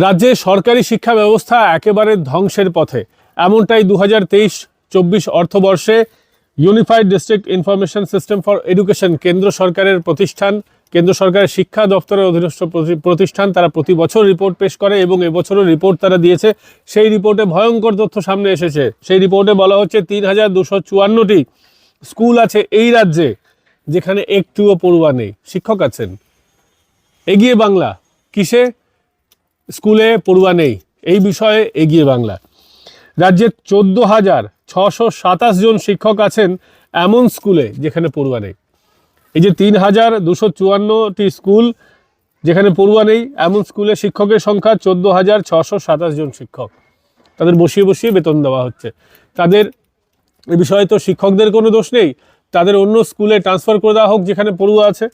রাজ্যে সরকারি শিক্ষা ব্যবস্থা একেবারে ধ্বংসের পথে। এমনটাই দু হাজার তেইশ চব্বিশ অর্থবর্ষে unified district information system for education কেন্দ্র সরকারের প্রতিষ্ঠান, কেন্দ্র সরকারের শিক্ষা দপ্তরের অধীনস্থ প্রতি- প্রতিষ্ঠান তারা প্রতি বছর রিপোর্ট পেশ করে এবং এবছরও রিপোর্ট তারা দিয়েছে। সেই রিপোর্টে ভয়ঙ্কর তথ্য সামনে এসেছে। সেই রিপোর্টে বলা হচ্ছে তিন হাজার দুশো চুয়ান্নটি স্কুল আছে এই রাজ্যে যেখানে একটুও পড়ুয়া নেই। শিক্ষক আছেন। এগিয়ে বাংলা। কিসে? স্কুলে পড়ুয়া নেই। এই বিষয়ে এগিয়ে বাংলা। রাজ্যে চোদ্দ হাজার ছশো সাতাশ জন শিক্ষক আছেন এমন স্কুলে যেখানে পড়ুয়া নেই। এই যে তিন হাজার দুশো চুয়ান্নটি স্কুল যেখানে পড়ুয়া নেই, এমন স্কুলে শিক্ষকের সংখ্যা চোদ্দ হাজার ছশো সাতাশ জন শিক্ষক। তাদের বসিয়ে বসিয়ে বেতন দেওয়া হচ্ছে। তাদের এ বিষয়ে তো শিক্ষকদের কোনো দোষ নেই। তাদের অন্য স্কুলে ট্রান্সফার করে দেওয়া হোক যেখানে পড়ুয়া আছে।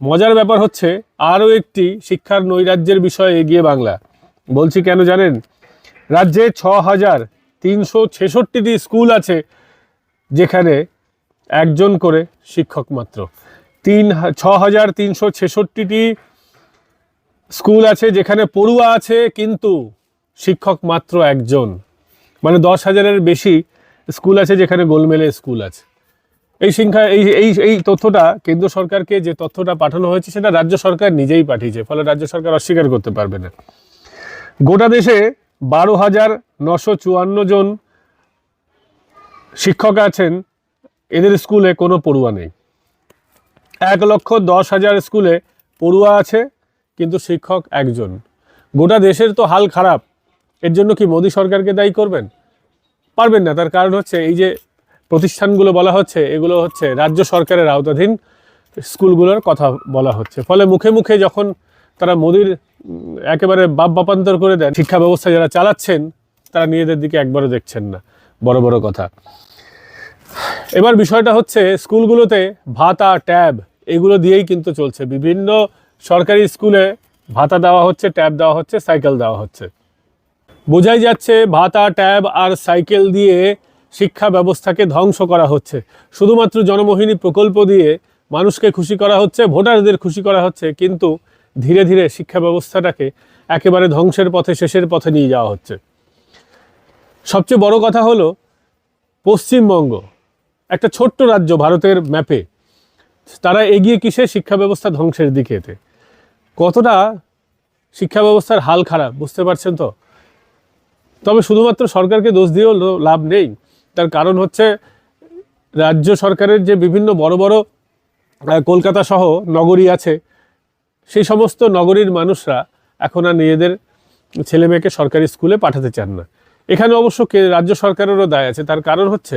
মজার ব্যাপার হচ্ছে, আরও একটি শিক্ষার নৈরাজ্যের বিষয়ে এগিয়ে বাংলা। বলছি কেন জানেন? রাজ্যে ছ হাজার তিনশো ছেষট্টিটি স্কুল আছে, যেখানে একজন করে শিক্ষক মাত্র। তিন ছ হাজার তিনশো ছেষট্টিটি স্কুল আছে, যেখানে পড়ুয়া আছে, কিন্তু শিক্ষক মাত্র একজন। মানে দশ হাজারের বেশি স্কুল আছে, যেখানে গোলমেলে স্কুল আছে। এই সংখ্যা, এই এই এই তথ্যটা কেন্দ্র সরকারকে যে তথ্যটা পাঠানো হয়েছে, সেটা রাজ্য সরকার নিজেই পাঠিয়েছে, ফলে রাজ্য সরকার অস্বীকার করতে পারবে না। গোটা দেশে বারো হাজার নশো চুয়ান্ন জন শিক্ষক আছেন, এদের স্কুলে কোনো পড়ুয়া নেই। এক লক্ষ দশ হাজার স্কুলে পড়ুয়া আছে, কিন্তু শিক্ষক একজন। গোটা দেশের তো হাল খারাপ, এর জন্য কি মোদী সরকারকে দায়ী করবেন? পারবেন না, তার কারণ হচ্ছে এই যে প্রতিষ্ঠানগুলো বলা হচ্ছে, এগুলো হচ্ছে রাজ্য সরকারের আওতাধীন স্কুলগুলোর কথা বলা হচ্ছে। ফলে মুখে মুখে যখন তারা মোদির একেবারে বাপ বাপান্তর করে দেন, শিক্ষা ব্যবস্থা যারা চালাচ্ছেন, তারা নিজেদের দিকে একবারও দেখছেন না। বড় বড় কথা। এবার বিষয়টা হচ্ছে, স্কুলগুলোতে ভাতা, ট্যাব এগুলো দিয়েই কিন্তু চলছে। বিভিন্ন সরকারি স্কুলে ভাতা দেওয়া হচ্ছে, ট্যাব দেওয়া হচ্ছে, সাইকেল দেওয়া হচ্ছে। বোঝাই যাচ্ছে, ভাতা, ট্যাব আর সাইকেল দিয়ে শিক্ষা ব্যবস্থাকে ধ্বংস করা হচ্ছে। শুধুমাত্র জনমোহিনী প্রকল্প দিয়ে মানুষকে খুশি করা হচ্ছে, ভোটারদের খুশি করা হচ্ছে, কিন্তু ধীরে ধীরে শিক্ষা ব্যবস্থাটাকে একেবারে ধ্বংসের পথে, শেষের পথে নিয়ে যাওয়া হচ্ছে। সবচেয়ে বড় কথা হলো পশ্চিমবঙ্গ, একটা ছোট্ট রাজ্য ভারতের ম্যাপে। তারা এগিয়ে কিসে? শিক্ষা ব্যবস্থা ধ্বংসের দিকে এতে। কতটা শিক্ষা ব্যবস্থার হাল খারাপ, বুঝতে পারছেন তো? তবে শুধুমাত্র সরকারকে দোষ দিয়েও লাভ নেই। তার কারণ হচ্ছে রাজ্য সরকারের যে বিভিন্ন বড় বড় কলকাতা সহ নগরী আছে, সেই সমস্ত নগরীর মানুষরা এখন আর নিজেদের ছেলে মেয়েকে সরকারি স্কুলে পাঠাতে চান না। এখানে অবশ্য রাজ্য সরকারেরও দায় আছে। তার কারণ হচ্ছে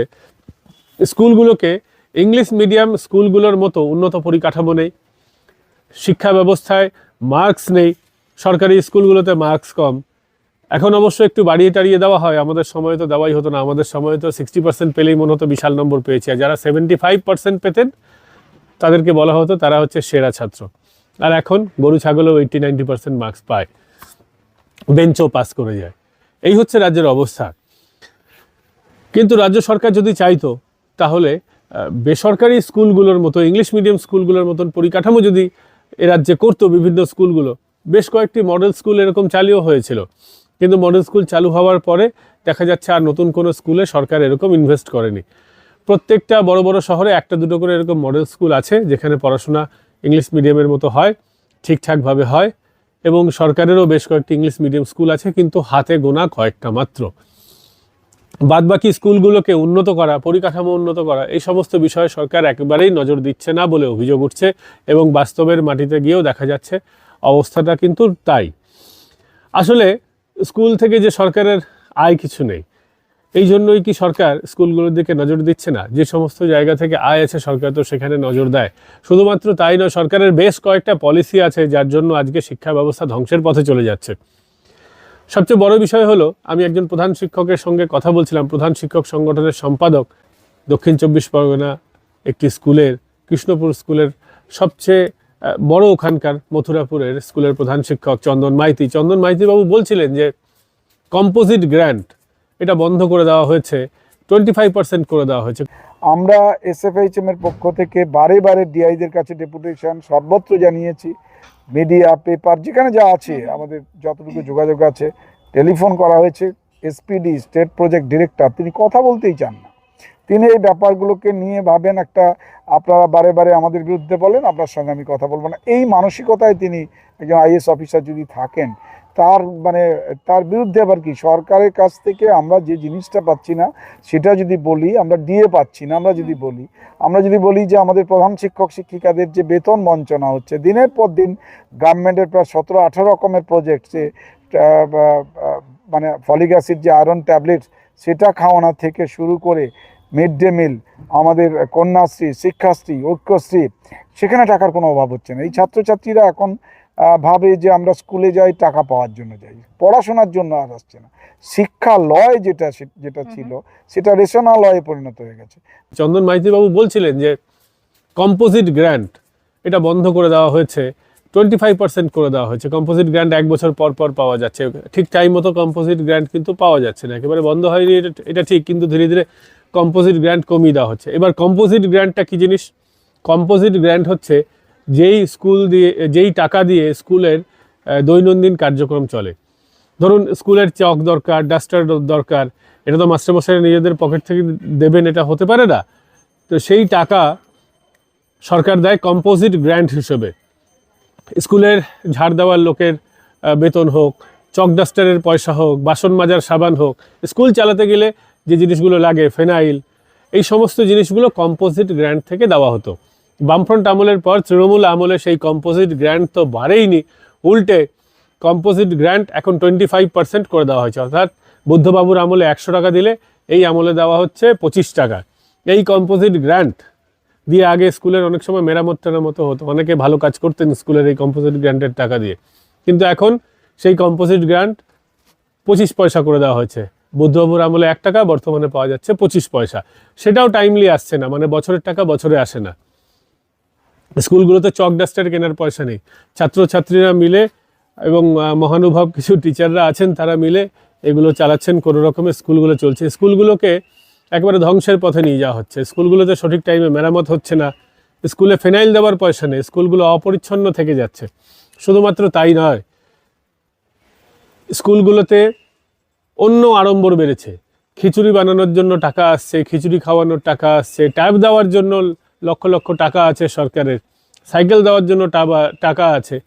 স্কুলগুলোকে, ইংলিশ মিডিয়াম স্কুলগুলোর মতো উন্নত পরিকাঠামো নেই, শিক্ষা ব্যবস্থায় মার্কস নেই, সরকারি স্কুলগুলোতে মার্কস কম এখন অবশ্য একটু বাড়িয়ে টাড়িয়ে দেওয়া হয়, আমাদের সময় তো দেওয়াই হতো না, আমাদের সময় তো সিক্সটি পার্সেন্ট পেলেই মনে হতো বিশাল নম্বর পেয়েছে, আর যারা সেভেন্টি ফাইভ পার্সেন্ট পেতেন, তাদেরকে বলা হতো তারা হচ্ছে সেরা ছাত্র। আর এখন গরু, ছাগলও এইটটি নাইনটি পার্সেন্ট মার্কস পায়। বেঞ্চও পাস করে যায়। এই হচ্ছে রাজ্যের অবস্থা। কিন্তু রাজ্য সরকার যদি চাইতো, তাহলে বেসরকারি স্কুলগুলোর মতো ইংলিশ মিডিয়াম স্কুলগুলোর মতন পরিকাঠামো যদি এ রাজ্যে করতো বিভিন্ন স্কুলগুলো, বেশ কয়েকটি মডেল স্কুল এরকম চালুও হয়েছিল। কিন্তু মডেল স্কুল চালু হওয়ার পরে দেখা যাচ্ছে আর নতুন কোনো স্কুলে সরকার এরকম ইনভেস্ট করেনি। প্রত্যেকটা বড় বড় শহরে একটা দুটো করে এরকম মডেল স্কুল আছে যেখানে পড়াশোনা ইংলিশ মিডিয়ামের মতো হয় ঠিকঠাকভাবে হয় এবং সরকারেরও বেশ কয়েকটি ইংলিশ মিডিয়াম স্কুল আছে কিন্তু হাতে গোনা কয়েকটা মাত্র। বাদবাকি স্কুলগুলোকে উন্নত করা, পরিকাঠামো উন্নত করা, এই সমস্ত বিষয়ে সরকার একেবারেই নজর দিচ্ছে না বলে অভিযোগ উঠছে এবং বাস্তবের মাটিতে গিয়েও দেখা যাচ্ছে অবস্থাটা কিন্তু তাই। আসলে স্কুল থেকে যে সরকারের আয় কিছু নেই, এই জন্যই কি সরকার স্কুলগুলোর দিকে নজর দিচ্ছে না? যে সমস্ত জায়গা থেকে আয় আছে, সরকার তো সেখানে নজর দেয়। শুধুমাত্র তাই নয়, সরকারের বেশ কয়েকটা পলিসি আছে, যার জন্য আজকে শিক্ষা ব্যবস্থা ধ্বংসের পথে চলে যাচ্ছে। সবচেয়ে বড় বিষয় হলো, আমি একজন প্রধান শিক্ষকের সঙ্গে কথা বলছিলাম। প্রধান শিক্ষক সংগঠনের সম্পাদক দক্ষিণ চব্বিশ পরগনা একটি স্কুলের, কৃষ্ণপুর স্কুলের সবচেয়ে বড় ওখানকার মথুরাপুরের স্কুলের প্রধান শিক্ষক চন্দন মাইতি। চন্দন মাইতি বাবু বলছিলেন যে, কম্পোজিট গ্র্যান্ট, এটা বন্ধ করে দেওয়া হয়েছে টোয়েন্টি ফাইভ পার্সেন্ট করে দেওয়া হয়েছে। আমরা এসএফএইচএম এর পক্ষ থেকে বারে বারে ডিআইদের কাছে ডেপুটেশন সর্বত্র জানিয়েছি। মিডিয়া পেপার যেখানে যা আছে, আমাদের যতটুকু যোগাযোগ আছে, টেলিফোন করা হয়েছে। এসপিডি স্টেট প্রজেক্ট ডিরেক্টর তিনি কথা বলতেই চান না। তিনি এই ব্যাপারগুলোকে নিয়ে ভাবেন একটা আপনারা বারে বারে আমাদের বিরুদ্ধে বলেন আপনার সঙ্গে আমি কথা বলব না। এই মানসিকতায় তিনি একজন আইএস অফিসার যদি থাকেন তার মানে তার বিরুদ্ধে আবার কি? সরকারের কাছ থেকে আমরা যে জিনিসটা পাচ্ছি না সেটা যদি বলি আমরা দিয়ে পাচ্ছি না আমরা যদি বলি আমরা যদি বলি যে আমাদের প্রধান শিক্ষক শিক্ষিকাদের যে বেতন বঞ্চনা হচ্ছে দিনের পর দিন গভর্নমেন্টের প্রায় সতেরো আঠারো রকমের প্রজেক্ট যে মানে ফলিক অ্যাসিড যে আয়রন ট্যাবলেট সেটা খাওয়ানো থেকে শুরু করে মিড ডে মিল আমাদের কন্যাশ্রী শিক্ষাশ্রী ঐক্যশ্রী সেখানে টাকার কোনো অভাব হচ্ছে না। এই ছাত্রছাত্রীরা এখন ভাবে যে আমরা স্কুলে যাই টাকা পাওয়ার জন্য যাই। পড়াশোনার জন্য আর আসছে না। শিক্ষা লয় যেটা সে- যেটা ছিল সেটা রেশনালয়ে পরিণত হয়ে গেছে। চন্দন মাইতিবাবু বলছিলেন যে কম্পোজিট গ্র্যান্ট এটা বন্ধ করে দেওয়া হয়েছে। টোয়েন্টি ফাইভ পার্সেন্ট করে দেওয়া হয়েছে। কম্পোজিট গ্র্যান্ট এক বছর পর পর পাওয়া যাচ্ছে। ঠিক টাইম মতো কম্পোজিট গ্র্যান্ট কিন্তু পাওয়া যাচ্ছে না। একেবারে বন্ধ হয়নি এটা এটা ঠিক। কিন্তু ধীরে ধীরে কম্পোজিট গ্র্যান্ট কমিয়ে দেওয়া হচ্ছে। এবার কম্পোজিট গ্র্যান্টটা কি জিনিস? কম্পোজিট গ্র্যান্ট হচ্ছে যেই স্কুল দিয়ে, যেই টাকা দিয়ে স্কুলের দৈনন্দিন কার্যক্রম চলে। ধরুন স্কুলের চক দরকার ডাস্টার দরকার, এটা তো মাস্টারমশাই নিজেদের পকেট থেকে দেবেন, এটা হতে পারে না। তো সেই টাকা সরকার দেয় কম্পোজিট গ্র্যান্ট হিসেবে। স্কুলের ঝাড় দেওয়ার লোকের বেতন হোক, চক ডাস্টারের পয়সা হোক, বাসন মাজার, সাবান হোক স্কুল চালাতে গেলে যে জিনিসগুলো লাগে ফেনাইল, এই সমস্ত জিনিসগুলো কম্পোজিট গ্র্যান্ট থেকে দেওয়া হতো। বামফ্রন্ট আমলের পর, তৃণমূল আমলে সেই কম্পোজিট গ্র্যান্ট তো বাড়েইনি, উল্টে কম্পোজিট গ্র্যান্ট এখন টোয়েন্টি ফাইভ পার্সেন্ট করে দেওয়া হয়েছে। অর্থাৎ বুদ্ধবাবুর আমলে একশো টাকা দিলে এই আমলে দেওয়া হচ্ছে পঁচিশ টাকা। এই কম্পোজিট গ্র্যান্ট দিয়ে আগে স্কুলের অনেক সময় মেরামত টেরামতো হতো, অনেকে ভালো কাজ করতেন স্কুলের এই কম্পোজিট গ্র্যান্টের টাকা দিয়ে। কিন্তু এখন সেই কম্পোজিট গ্র্যান্ট পঁচিশ পয়সা করে দেওয়া হয়েছে। বুদ্ধবাবুর আমলে এক টাকা, বর্তমানে পাওয়া যাচ্ছে পঁচিশ পয়সা। সেটাও টাইমলি আসছে না মানে বছরের টাকা বছরে আসে না। স্কুলগুলোতে চক ডাস্টার কেনার পয়সা নেই। ছাত্রছাত্রীরা মিলে এবং মহানুভব কিছু টিচাররা আছেন, তারা মিলে এগুলো চালাচ্ছেন, কোনো রকমের স্কুলগুলো চলছে। স্কুলগুলোকে একেবারে ধ্বংসের পথে নিয়ে যাওয়া হচ্ছে। স্কুলগুলোতে সঠিক টাইমে মেরামত হচ্ছে না। স্কুলে ফেনাইল দেওয়ার পয়সা নেই। স্কুলগুলো অপরিচ্ছন্ন থেকে যাচ্ছে। শুধুমাত্র তাই নয়, স্কুলগুলোতে অন্য আড়ম্বর বেড়েছে। খিচুড়ি বানানোর জন্য টাকা আসছে, খিচুড়ি খাওয়ানোর টাকা আসছে, ট্যাব দেওয়ার জন্য লক্ষ লক্ষ টাকা আছে সরকারের। সাইকেল দেওয়ার জন্য টাকা আছে,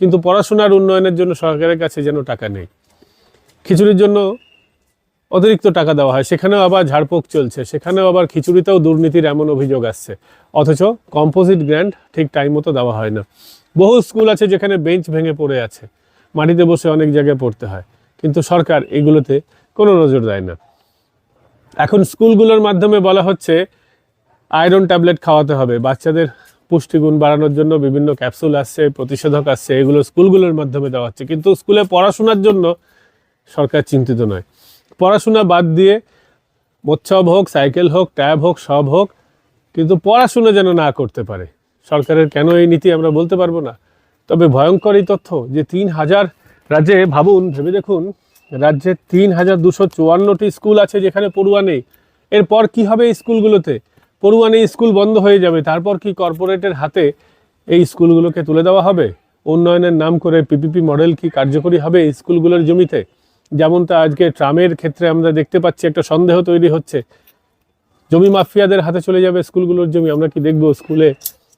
কিন্তু পড়াশোনার উন্নয়নের জন্য সরকারের কাছে যেন টাকা নেই। খিচুড়ির জন্য অতিরিক্ত টাকা দেওয়া হয়, সেখানেও আবার ঝাড়পোক চলছে, সেখানেও আবার খিচুড়িতেও দুর্নীতির এমন অভিযোগ আসছে। অথচ কম্পোজিট গ্র্যান্ট ঠিক টাইম মতো দেওয়া হয় না। বহু স্কুল আছে যেখানে বেঞ্চ ভেঙে পড়ে আছে, মাটিতে বসে অনেক জায়গায় পড়তে হয়। কিন্তু সরকার এগুলোতে কোনো নজর দেয় না। এখন স্কুলগুলোর মাধ্যমে বলা হচ্ছে, আয়রন ট্যাবলেট খাওয়াতে হবে। বাচ্চাদের পুষ্টিগুণ বাড়ানোর জন্য বিভিন্ন ক্যাপসুল আসছে, প্রতিষেধক আসছে, এগুলো স্কুলগুলোর মাধ্যমে দেওয়া হচ্ছে। কিন্তু স্কুলে পড়াশোনার জন্য সরকার চিন্তিত নয়। পড়াশোনা বাদ দিয়ে মোচ্ছব হোক, সাইকেল হোক, ট্যাব হোক, সব হোক, কিন্তু পড়াশোনা যেন না করতে পারে। সরকারের কেন এই নীতি আমরা বলতে পারব না? তবে ভয়ঙ্কর এই তথ্য যে তিন হাজার রাজ্যে ভাবুন, ভেবে দেখুন, রাজ্যে তিন হাজার দুশো চুয়ান্নটি স্কুল আছে যেখানে পড়ুয়া নেই। এরপর কি হবে এই স্কুলগুলোতে? পড়ুয়া নেই, স্কুল বন্ধ হয়ে যাবে। তারপর কি কর্পোরেটের হাতে এই স্কুলগুলোকে তুলে দেওয়া হবে? উন্নয়নের নাম করে পিপিপি মডেল কি কার্যকরী হবে এই স্কুলগুলোর জমিতে? যেমনটা আজকে ট্রামের ক্ষেত্রে আমরা দেখতে পাচ্ছি, একটা সন্দেহ তৈরি হচ্ছে। জমি মাফিয়াদের হাতে চলে যাবে স্কুলগুলোর জমি। আমরা কি দেখব, স্কুলে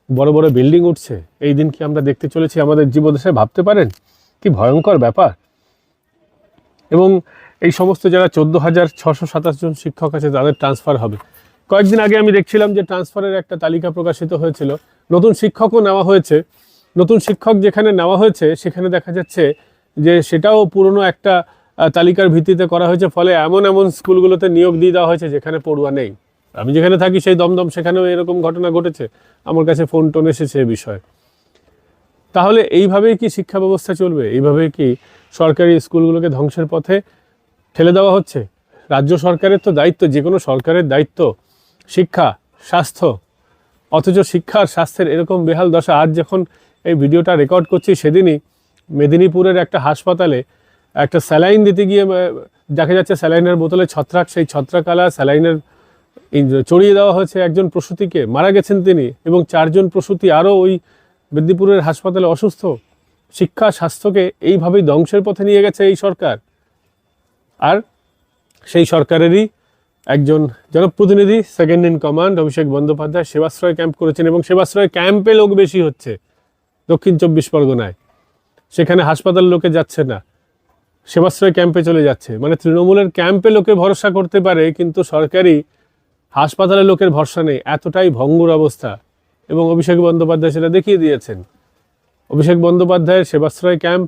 বড় বড় বিল্ডিং উঠছে? এই দিন কি আমরা দেখতে চলেছি? আমাদের জীবদেশে ভাবতে পারেন? কি ভয়ঙ্কর ব্যাপার? এবং এই সমস্ত যারা চোদ্দ হাজার ছশো সাতাশ জন শিক্ষক আছে, তাদের ট্রান্সফার হবে। কয়েকদিন আগে আমি দেখছিলাম যে ট্রান্সফারের একটা তালিকা প্রকাশিত হয়েছিল। নতুন শিক্ষকও নেওয়া হয়েছে। নতুন শিক্ষক যেখানে নেওয়া হয়েছে, সেখানে দেখা যাচ্ছে যে সেটাও পুরনো একটা তালিকার ভিত্তিতে করা হয়েছে। ফলে এমন এমন স্কুলগুলোতে নিয়োগ দিয়ে দেওয়া হয়েছে যেখানে পড়ুয়া নেই। আমি যেখানে থাকি, সেই দমদম, সেখানেও এরকম ঘটনা ঘটেছে। আমার কাছে ফোন টোন এসেছে এ বিষয়ে। তাহলে এইভাবেই কি শিক্ষা ব্যবস্থা চলবে? এইভাবেই কি সরকারি স্কুলগুলোকে ধ্বংসের পথে ঠেলে দেওয়া হচ্ছে? রাজ্য সরকারের তো দায়িত্ব যে কোনো সরকারের দায়িত্ব, শিক্ষা, স্বাস্থ্য, অথচ শিক্ষা আর স্বাস্থ্যের এরকম বেহাল দশা। আজ যখন এই ভিডিওটা রেকর্ড করছি, সেদিনই মেদিনীপুরের একটা হাসপাতালে একটা স্যালাইন দিতে গিয়ে দেখা যাচ্ছে স্যালাইনের বোতলে ছত্রাক, সেই ছত্রাকালা স্যালাইনের চড়িয়ে দেওয়া হয়েছে। একজন প্রসূতিকে মারা গেছেন তিনি এবং চারজন প্রসূতি আরও ওই মেদিনীপুরের হাসপাতালে অসুস্থ, শিক্ষা, স্বাস্থ্যকে এইভাবেই ধ্বংসের পথে নিয়ে গেছে এই সরকার। আর সেই সরকারেরই একজন জনপ্রতিনিধি second in command Abhishek Bandyopadhyay Sebashray camp করেছেন এবং সেবাশ্রয় ক্যাম্পে লোক বেশি হচ্ছে দক্ষিণ চব্বিশ পরগনায়। সেখানে হাসপাতাল লোকে যাচ্ছে না, সেবাশ্রয় ক্যাম্পে চলে যাচ্ছে। মানে তৃণমূলের ক্যাম্পে লোকে ভরসা করতে পারে, কিন্তু সরকারি হাসপাতালে লোকের ভরসা নেই। এতটাই ভঙ্গুর অবস্থা। এবং অভিষেক বন্দ্যোপাধ্যায় সেটা দেখিয়ে দিয়েছেন। অভিষেক বন্দ্যোপাধ্যায়ের সেবাশ্রয় ক্যাম্প,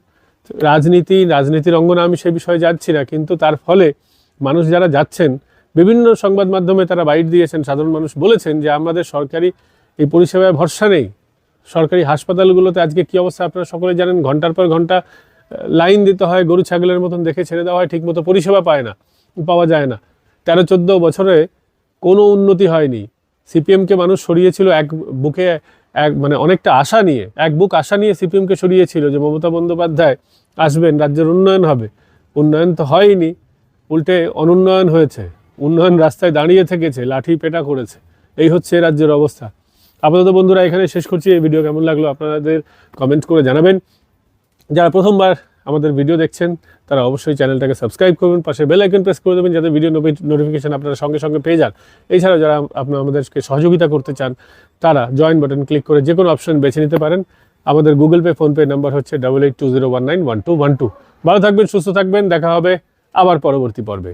রাজনীতি, রাজনীতির অঙ্গনে আমি সেই বিষয়ে যাচ্ছি না, কিন্তু তার ফলে মানুষ যারা যাচ্ছেন, বিভিন্ন সংবাদ মাধ্যমে তারা বাইট দিয়েছেন, সাধারণ মানুষ বলেছেন যে আমাদের সরকারি এই পরিষেবায় ভরসা নেই। সরকারি হাসপাতালগুলোতে আজকে কী অবস্থা আপনারা সকলে জানেন, ঘণ্টার পর ঘণ্টা লাইন দিতে হয়, গরু ছাগলের মতন দেখে ছেড়ে দেওয়া হয়, ঠিকমতো পরিষেবা পায় না, পাওয়া যায় না। তেরো চোদ্দ বছরে কোনো উন্নতি হয়নি। সিপিএমকে মানুষ সরিয়েছিল এক বুকে, এক মানে অনেকটা আশা নিয়ে, এক বুক আশা নিয়ে সিপিএমকে সরিয়েছিল যে মমতা বন্দ্যোপাধ্যায় আসবেন, রাজ্যের উন্নয়ন হবে। উন্নয়ন তো হয়নি, উল্টে অনুন্নয়ন হয়েছে। উন্নয়ন রাস্তায় দাঁড়িয়ে থেকেছে, লাঠি পেটা করেছে। এই হচ্ছে রাজ্যের অবস্থা। আপাতত বন্ধুরা, এখানে শেষ করছি। এই ভিডিও কেমন লাগল আপনাদের কমেন্ট করে জানাবেন। যারা প্রথমবার আমাদের ভিডিও দেখছেন, তারা অবশ্যই চ্যানেলটাকে সাবস্ক্রাইব করবেন, পাশে বেল আইকন প্রেস করে দেবেন, যাতে ভিডিও নোটিফিকেশন আপনারা সঙ্গে সঙ্গে পেয়ে যান। এছাড়াও যারা আপনারা আমাদেরকে সহযোগিতা করতে চান, তারা জয়েন বাটন ক্লিক করে যে কোনো অপশন বেছে নিতে পারেন। আমাদের গুগল পে ফোনপে নাম্বার হচ্ছে double eight two zero one nine one two one two ভালো থাকবেন, সুস্থ থাকবেন, দেখা হবে আবার পরবর্তী পর্বে।